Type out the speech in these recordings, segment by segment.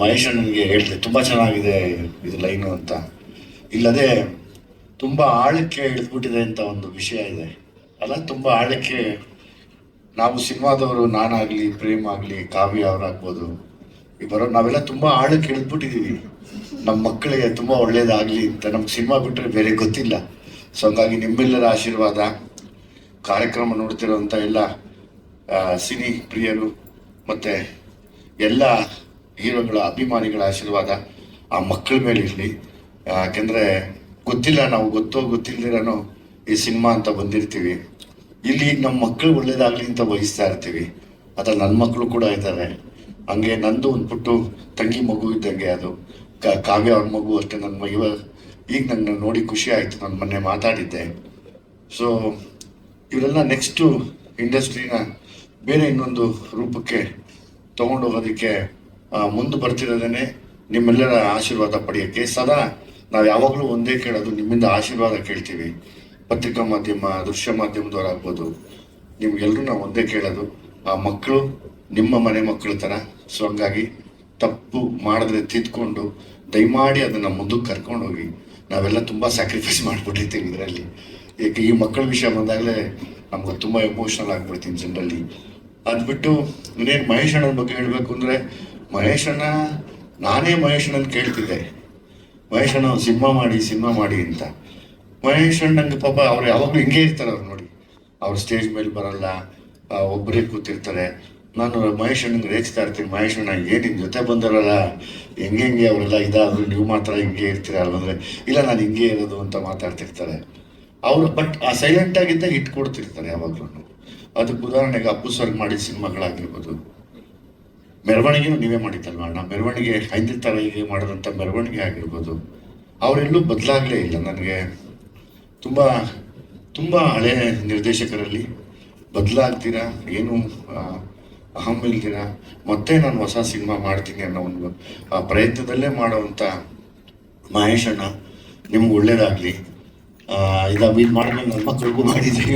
ಮಹೇಶ್ ನನಗೆ ಹೇಳಿದೆ, ತುಂಬ ಚೆನ್ನಾಗಿದೆ ಇದು ಲೈನು ಅಂತ. ಇಲ್ಲದೆ ತುಂಬ ಆಳಕ್ಕೆ ಇಳಿದ್ಬಿಟ್ಟಿದೆ ಅಂತ ಒಂದು ವಿಷಯ ಇದೆ. ಅಲ್ಲ, ತುಂಬ ಆಳಕ್ಕೆ ನಾವು ಸಿನಿಮಾದವರು ನಾನಾಗಲಿ ಪ್ರೇಮ್ ಆಗಲಿ ಕಾವ್ಯ ಅವರಾಗ್ಬೋದು. ಈ ಬರೋ ನಾವೆಲ್ಲ ತುಂಬ ಆಳಕ್ಕೆ ಇಳಿದ್ಬಿಟ್ಟಿದ್ದೀವಿ ನಮ್ಮ ಮಕ್ಕಳಿಗೆ ತುಂಬ ಒಳ್ಳೇದಾಗಲಿ ಅಂತ. ನಮ್ಗೆ ಸಿನಿಮಾ ಬಿಟ್ಟರೆ ಬೇರೆ ಗೊತ್ತಿಲ್ಲ. ಸೊ, ಹಂಗಾಗಿ ನಿಮ್ಮೆಲ್ಲರ ಆಶೀರ್ವಾದ, ಕಾರ್ಯಕ್ರಮ ನೋಡ್ತಿರೋಂಥ ಎಲ್ಲ ಸಿನಿ ಪ್ರಿಯರು, ಮತ್ತು ಎಲ್ಲ ಹೀರೋಗಳ ಅಭಿಮಾನಿಗಳ ಆಶೀರ್ವಾದ ಆ ಮಕ್ಕಳ ಮೇಲೆ ಇರಲಿ. ಯಾಕೆಂದರೆ ಗೊತ್ತಿಲ್ಲ ನಾವು ಗೊತ್ತೋ ಗೊತ್ತಿಲ್ಲದಿರೋ ಈ ಸಿನಿಮಾ ಅಂತ ಬಂದಿರ್ತೀವಿ. ಇಲ್ಲಿ ನಮ್ಮ ಮಕ್ಕಳು ಒಳ್ಳೇದಾಗಲಿ ಅಂತ ಬಯಸ್ತಾ ಇರ್ತೀವಿ. ಅದ್ರಲ್ಲಿ ನನ್ನ ಮಕ್ಕಳು ಕೂಡ ಇದ್ದಾರೆ. ಹಂಗೆ ನಂದು ಒಂದು ಪುಟ್ಟು ತಂಗಿ ಮಗು ಇದ್ದಂಗೆ ಅದು. ಕಾವ್ಯ ಅವ್ರ ಮಗು ಅಷ್ಟೇ ನನ್ನ ಮಗುವ ಈಗ ನನ್ನ ನೋಡಿ ಖುಷಿ ಆಯಿತು ನಾನು ಮೊನ್ನೆ ಮಾತಾಡಿದ್ದೆ. ಸೊ ಇವರೆಲ್ಲ ನೆಕ್ಸ್ಟು ಇಂಡಸ್ಟ್ರಿನ ಬೇರೆ ಇನ್ನೊಂದು ರೂಪಕ್ಕೆ ತೊಗೊಂಡು ಹೋಗೋದಕ್ಕೆ ಮುಂದೆ ಬರ್ತಿರೋದೇ ನಿಮ್ಮೆಲ್ಲರ ಆಶೀರ್ವಾದ ಪಡೆಯೋಕ್ಕೆ ಸದಾ ನಾವು ಯಾವಾಗಲೂ ಒಂದೇ ಕೇಳೋದು, ನಿಮ್ಮಿಂದ ಆಶೀರ್ವಾದ ಕೇಳ್ತೀವಿ. ಪತ್ರಿಕಾ ಮಾಧ್ಯಮ, ದೃಶ್ಯ ಮಾಧ್ಯಮದವರಾಗ್ಬೋದು ನಿಮ್ಗೆಲ್ಲರೂ ನಾವು ಒಂದೇ ಕೇಳೋದು, ಆ ಮಕ್ಕಳು ನಿಮ್ಮ ಮನೆ ಮಕ್ಕಳ ಥರ. ಸೊ ಹಂಗಾಗಿ ತಪ್ಪು ಮಾಡಿದ್ರೆ ತಿದ್ಕೊಂಡು, ದಯಮಾಡಿ ಅದನ್ನು ಮುಂದಕ್ಕೆ ಕರ್ಕೊಂಡು ಹೋಗಿ ನಾವೆಲ್ಲ ತುಂಬ ಸ್ಯಾಕ್ರಿಫೈಸ್ ಮಾಡಿಬಿಟ್ಟಿರ್ತೀವಿ ಇದರಲ್ಲಿ. ಏಕೆ, ಈ ಮಕ್ಕಳ ವಿಷಯ ಬಂದಾಗಲೇ ನಮ್ಗೆ ತುಂಬ ಎಮೋಷ್ನಲ್ ಆಗ್ಬಿಡ್ತೀನಿ ಜನರಲ್ಲಿ. ಅದು ಬಿಟ್ಟು ಇನ್ನೇನು ಮಹೇಶ್ ಅಣ್ಣನ ಬಗ್ಗೆ ಹೇಳಬೇಕು ಅಂದರೆ ಮಹೇಶ್ ಅಣ್ಣ ನಾನೇ ಮಹೇಶನನ್ನು ಕೇಳ್ತಿದ್ದೆ. ಮಹೇಶಣ್ಣ ಸಿನಿಮಾ ಮಾಡಿ ಸಿನಿಮಾ ಮಾಡಿ ಅಂತ. ಮಹೇಶಣ್ಣ ನಂಗೆ ಪಾಪ ಅವ್ರು ಯಾವಾಗಲೂ ಹಿಂಗೆ ಇರ್ತಾರೆ ಅವ್ರು ನೋಡಿ. ಅವ್ರು ಸ್ಟೇಜ್ ಮೇಲೆ ಬರಲ್ಲ ಒಬ್ಬರೇ ಕೂತಿರ್ತಾರೆ. ನಾನು ಮಹೇಶಣ್ಣಂಗೆ ರೇಚ್ತಾ ಇರ್ತೀನಿ, ಮಹೇಶಣ್ಣ, ಏನು ನಿಮ್ಮ ಜೊತೆ ಬಂದಿರಲ್ಲ? ಹೆಂಗೆ ಹೆಂಗೆ ಅವರೆಲ್ಲ ಇದಾದರೂ, ನೀವು ಮಾತ್ರ ಹಿಂಗೆ ಇರ್ತೀರ ಅಲ್ಲಂದ್ರೆ ಇಲ್ಲ ನಾನು ಹಿಂಗೆ ಇರೋದು ಅಂತ ಮಾತಾಡ್ತಿರ್ತಾರೆ. ಅವರು ಬಟ್ ಆ ಸೈಲೆಂಟಾಗಿದ್ದ ಹಿಟ್ ಕೊಡ್ತಿರ್ತಾರೆ ಯಾವಾಗಲೂ ಅದಕ್ಕೆ ಉದಾಹರಣೆಗೆ ಅಪ್ಪು ಸರ್ ಮಾಡಿದ ಸಿನಿಮಾಗಳಾಗಿರ್ಬೋದು. ಮೆರವಣಿಗೆನೂ ನೀವೇ ಮಾಡಿದ್ದಲ್ವ? ಅಣ್ಣ ಮೆರವಣಿಗೆ ಐದು ತಾರೀಕಿಗೆ ಮಾಡಿದಂಥ ಮೆರವಣಿಗೆ ಆಗಿರ್ಬೋದು. ಅವರೆಲ್ಲೂ ಬದಲಾಗಲೇ ಇಲ್ಲ. ನನಗೆ ತುಂಬ ತುಂಬ ಹಳೆ ನಿರ್ದೇಶಕರಲ್ಲಿ ಬದಲಾಗ್ತೀರಾ? ಏನು ಅಹಂ ಇಲ್ದಿರ? ಮತ್ತೆ ನಾನು ಹೊಸ ಸಿನಿಮಾ ಮಾಡ್ತೀನಿ ಅನ್ನೋ ಒಂದು, ಆ, ಪ್ರಯತ್ನದಲ್ಲೇ ಮಾಡುವಂಥ ಮಹೇಶ್ ಅಣ್ಣ ನಿಮ್ಗೆ ಒಳ್ಳೇದಾಗಲಿ. ಇದು ಇದು ಮಾಡಿದ್ಮೇಲೆ ನನ್ನ ಮಕ್ಕಳಿಗೂ ಮಾಡಿದ್ದೆ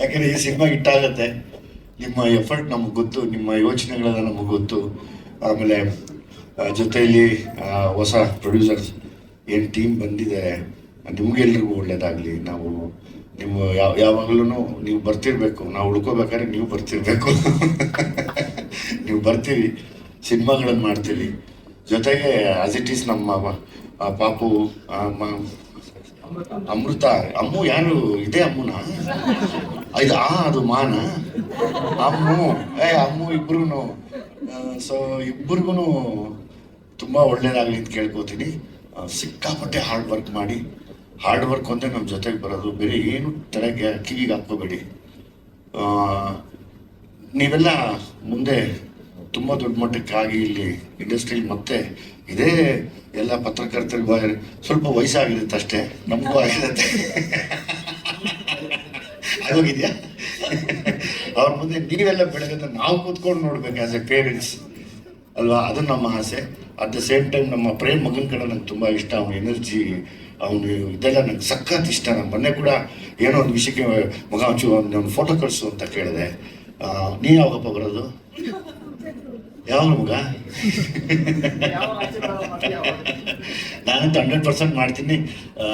ಯಾಕಂದರೆ ಈ ಸಿನಿಮಾ ಹಿಟ್ಟಾಗತ್ತೆ. ನಿಮ್ಮ ಎಫರ್ಟ್ ನಮಗೆ ಗೊತ್ತು, ನಿಮ್ಮ ಯೋಚನೆಗಳೆಲ್ಲ ನಮಗೆ ಗೊತ್ತು. ಆಮೇಲೆ ಜೊತೆಯಲ್ಲಿ ಹೊಸ ಪ್ರೊಡ್ಯೂಸರ್ಸ್ ಏನು ಟೀಮ್ ಬಂದಿದೆ, ನಿಮಗೆಲ್ರಿಗೂ ಒಳ್ಳೇದಾಗಲಿ. ನಾವು ನಿಮ್ಮ ಯಾವ ಯಾವಾಗಲೂ ನೀವು ಬರ್ತಿರ್ಬೇಕು. ನಾವು ಉಳ್ಕೋಬೇಕಾದ್ರೆ ನೀವು ಬರ್ತಿರ್ಬೇಕು. ನೀವು ಬರ್ತೀರಿ ಸಿನಿಮಾಗಳನ್ನು ಮಾಡ್ತೀವಿ ಜೊತೆಗೆ ಆಸ್ ಇಟ್ ಈಸ್ ನಮ್ಮ ಪಾಪು ಅಮೃತ, ಅಮ್ಮು ಯಾರು? ಇದೇ ಅಮ್ಮನ? ಇದು ಆ, ಅದು ಮಾನ? ಅಮ್ಮು ಏ ಅಮ್ಮು ಇಬ್ರು ಸೊ ಇಬ್ಬರಿಗೂ ತುಂಬ ಒಳ್ಳೇದಾಗಲಿ ಅಂತ ಕೇಳ್ಕೊತೀನಿ ಸಿಕ್ಕಾಪಟ್ಟೆ ಹಾರ್ಡ್ ವರ್ಕ್ ಮಾಡಿ ಹಾರ್ಡ್ ವರ್ಕ್ ಒಂದೇ ನಮ್ಮ ಜೊತೆಗೆ ಬರೋದು ಬೇರೆ ಏನು ತಲೆಗೆ ಕಿವಿಗೆ ಹಾಕ್ಕೋಬೇಡಿ ನೀವೆಲ್ಲ ಮುಂದೆ ತುಂಬ ದೊಡ್ಡ ಮಟ್ಟಕ್ಕಾಗಿ ಇಲ್ಲಿ ಇಂಡಸ್ಟ್ರೀಲಿ ಮತ್ತೆ ಇದೇ ಎಲ್ಲ ಪತ್ರಕರ್ತರಿಗೂ ಸ್ವಲ್ಪ ವಯಸ್ಸಾಗಿರುತ್ತೆ ಅಷ್ಟೇ ನಮಗೂ ಆಗಿರುತ್ತೆ ಆಗೋಗಿದ್ಯಾ ಅವ್ರ ಮುಂದೆ ನೀವೆಲ್ಲ ಬೆಳಗ್ಗೆ ನಾವು ಕೂತ್ಕೊಂಡು ನೋಡ್ಬೇಕು ಆಸ್ ಎ ಪೇರೆಂಟ್ಸ್ ಅಲ್ವಾ? ಅದು ನಮ್ಮ ಆಸೆ. ಅಟ್ ದ ಸೇಮ್ ಟೈಮ್ ನಮ್ಮ ಪ್ರೇಮ್ ಮಗನ ಕಡೆ ನಂಗೆ ತುಂಬ ಇಷ್ಟ. ಅವನ ಎನರ್ಜಿ ಅವನು ಇದೆಲ್ಲ ನಂಗೆ ಸಖತ್ ಇಷ್ಟ. ನಮ್ಮ ಮೊನ್ನೆ ಕೂಡ ಏನೋ ಒಂದು ವಿಷಯಕ್ಕೆ, ಮಗ ಒಂಚೂರು ಒಂದು ಫೋಟೋ ಕಳಿಸು ಅಂತ ಕೇಳಿದೆ. ನೀನು ಯಾವಾಗಪ್ಪ ಬರೋದು? ಯಾವಾಗ ಮಗ? ನಾನಂತೂ ಹಂಡ್ರೆಡ್ ಪರ್ಸೆಂಟ್ ಮಾಡ್ತೀನಿ.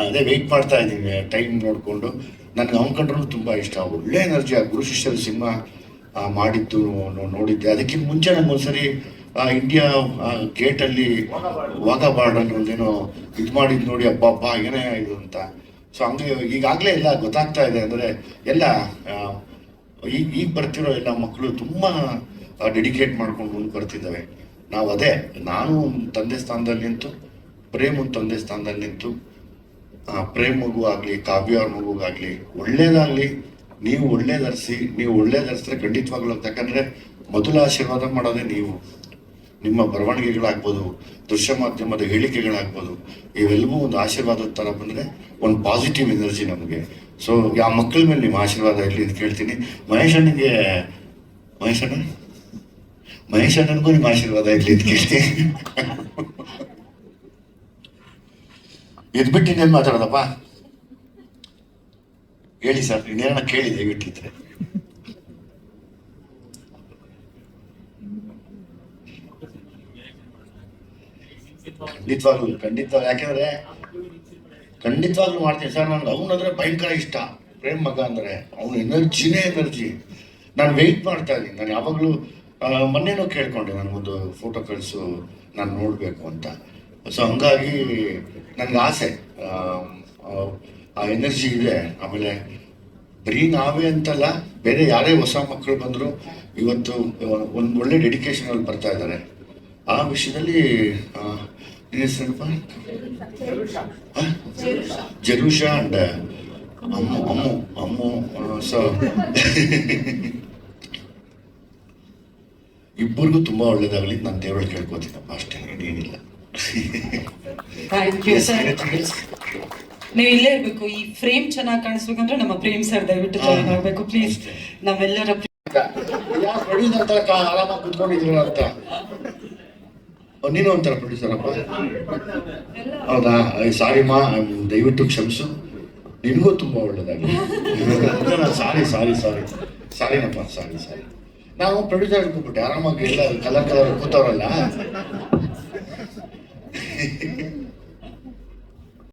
ಅದೇ ವೆಯ್ಟ್ ಮಾಡ್ತಾ ಇದ್ದೀನಿ ಟೈಮ್ ನೋಡಿಕೊಂಡು. ನನಗೆ ಅವನ ಕಂಡ್ರೂ ತುಂಬ ಇಷ್ಟ. ಒಳ್ಳೆ ಎನರ್ಜಿ ಆ ಗುರು ಶಿಷ್ಯರ ಸಿನಿಮಾ ಮಾಡಿದ್ದು ನೋಡಿದ್ದೆ. ಅದಕ್ಕಿಂತ ಮುಂಚೆ ನಮ್ಮೊಂದ್ಸರಿ ಇಂಡಿಯಾ ಗೇಟಲ್ಲಿ ವಾಘಾ ಅನ್ನೋ ಒಂದೇನೋ ಇದು ಮಾಡಿದ್ದು ನೋಡಿ ಅಪ್ಪ ಅಬ್ಬ ಏನೇ ಇದು ಅಂತ. ಸೊ ಹಂಗೆ ಈಗಾಗಲೇ ಎಲ್ಲ ಗೊತ್ತಾಗ್ತಾ ಇದೆ ಅಂದರೆ ಎಲ್ಲ ಈಗ ಈಗ ಬರ್ತಿರೋ ಎಲ್ಲ ಮಕ್ಕಳು ತುಂಬ ಡೆಡಿಕೇಟ್ ಮಾಡ್ಕೊಂಡು ಮುಂದೆ ಬರ್ತಿದ್ದಾವೆ. ನಾವು ಅದೇ ನಾನು ತಂದೆ ಸ್ಥಾನದಲ್ಲಿ ನಿಂತು, ಪ್ರೇಮ್ ತಂದೆ ಸ್ಥಾನದಲ್ಲಿ ನಿಂತು ಪ್ರೇಮ್ ಮಗು ಆಗಲಿ ಕಾವ್ಯ ಅವ್ರ ಮಗುಗಾಗಲಿ ಒಳ್ಳೇದಾಗಲಿ, ನೀವು ಒಳ್ಳೇದರ್ಸಿ, ನೀವು ಒಳ್ಳೇದರ್ಸಿದ್ರೆ ಖಂಡಿತವಾಗ್ಲೂ ಯಾಕಂದರೆ ಮೊದಲ ಆಶೀರ್ವಾದ ಮಾಡೋದೇ ನೀವು. ನಿಮ್ಮ ಬರವಣಿಗೆಗಳಾಗ್ಬೋದು, ದೃಶ್ಯ ಮಾಧ್ಯಮದ ಹೇಳಿಕೆಗಳಾಗ್ಬೋದು, ಇವೆಲ್ಲವೂ ಒಂದು ಆಶೀರ್ವಾದದ ಥರ ಬಂದರೆ ಒಂದು ಪಾಸಿಟಿವ್ ಎನರ್ಜಿ ನಮಗೆ. ಸೊ ಆ ಮಕ್ಕಳ ಮೇಲೆ ನಿಮ್ಮ ಆಶೀರ್ವಾದ ಇರಲಿ ಅಂತ ಕೇಳ್ತೀನಿ. ಮಹೇಶ್ ಮಹೇಶಣ್ಣ ಮಹೇಶ್ ನಿಮ್ಮ ಆಶೀರ್ವಾದ ಇರಲಿ ಅಂತ ಕೇಳ್ತೀನಿ. ಎದ್ದು ಬಿಟ್ಟಿದ್ದೇನು ಮಾತಾಡೋದಪ್ಪ? ಹೇಳಿ ಸರ್ ಇನ್ನೇನ ಕೇಳಿ ದಯವಿಟ್ಟಿದ್ರೆ ಖಂಡಿತವಾಗ್ಲು ಖಂಡಿತ, ಯಾಕೆಂದ್ರೆ ಖಂಡಿತವಾಗ್ಲು ಮಾಡ್ತೀನಿ ಸರ್ ನನ್ಗೆ ಅವನಂದ್ರೆ ಭಯಂಕರ ಇಷ್ಟ. ಪ್ರೇಮ್ ಮಗ ಅಂದರೆ ಅವನು ಎನರ್ಜಿನೇ ಎನರ್ಜಿ. ನಾನು ವೆಯ್ಟ್ ಮಾಡ್ತಾ ಇದ್ದೀನಿ. ನಾನು ಯಾವಾಗಲೂ ಮೊನ್ನೆನೂ ಕೇಳ್ಕೊಂಡೆ ನನಗೊಂದು ಫೋಟೋ ಕಳಿಸು, ನಾನು ನೋಡಬೇಕು ಅಂತ. ಸೊ ಹಂಗಾಗಿ ನನಗೆ ಆಸೆ ಆ, ಎನರ್ಜಿ ಇದೆ. ಆಮೇಲೆ ಬರೀ ನಾವೇ ಅಂತಲ್ಲ ಬೇರೆ ಯಾರೇ ಹೊಸ ಮಕ್ಕಳು ಬಂದರೂ ಇವತ್ತು ಒಂದು ಒಳ್ಳೆ ಡೆಡಿಕೇಶನಲ್ಲಿ ಬರ್ತಾ ಇದ್ದಾರೆ. ಆ ವಿಷಯದಲ್ಲಿ ಜರುಷಾ ಅಂಡ್ ಅಮ್ಮು ಅಮ್ಮು ಅಮ್ಮು ಸೊ ಇಬ್ಬರಿಗೂ ತುಂಬಾ ಒಳ್ಳೇದಾಗಲಿ ನಾನು ದೇವರಲ್ಲಿ ಕೇಳ್ಕೊತೀನಪ್ಪ ಅಷ್ಟೇ ಏನಿಲ್ಲ ಥ್ಯಾಂಕ್ ಯು ಸರ್ ನೀವು ಇಲ್ಲೇ ಇರಬೇಕು. ಈ ಫ್ರೇಮ್ ಚೆನ್ನಾಗಿ ಕಾಣಿಸ್ಬೇಕಂದ್ರೆ ನಮ್ಮ ಪ್ರೇಮ್ ಸರ್ ದಯವಿಟ್ಟು ಜಾಯಿನ್ ಆಗಬೇಕು ಪ್ಲೀಸ್ ನಾವೆಲ್ಲರ ಪ್ರೊಡ್ಯೂಸರ್ ತರ ಆರಾಮಾಗಿ ಕುತ್ಕೊಂಡಿದ್ರು ಅಂತ? ನೀನು ಒಂಥರ ಪ್ರೊಡ್ಯೂಸರ್ ಅಪ್ಪ. ಹೌದಾ? ಸಾರಿ ಮಾ ದಯವಿಟ್ಟು ಕ್ಷಮಿಸು. ನಿನಗೂ ತುಂಬಾ ಒಳ್ಳೇದಾಗಲಿ. ಸಾರಿ ಸಾರಿ ಸಾರಿ ಸಾರಿನಪ್ಪ ಸಾರಿ ಸಾರಿ ನಾವು ಪ್ರೊಡ್ಯೂಸರ್ ಕೂತ್ಬಿಟ್ಟೆ ಆರಾಮಾಗಿ ಎಲ್ಲ ಕಲರ್ ಕಲರ್ ಕೂತವ್ರಲ್ಲ.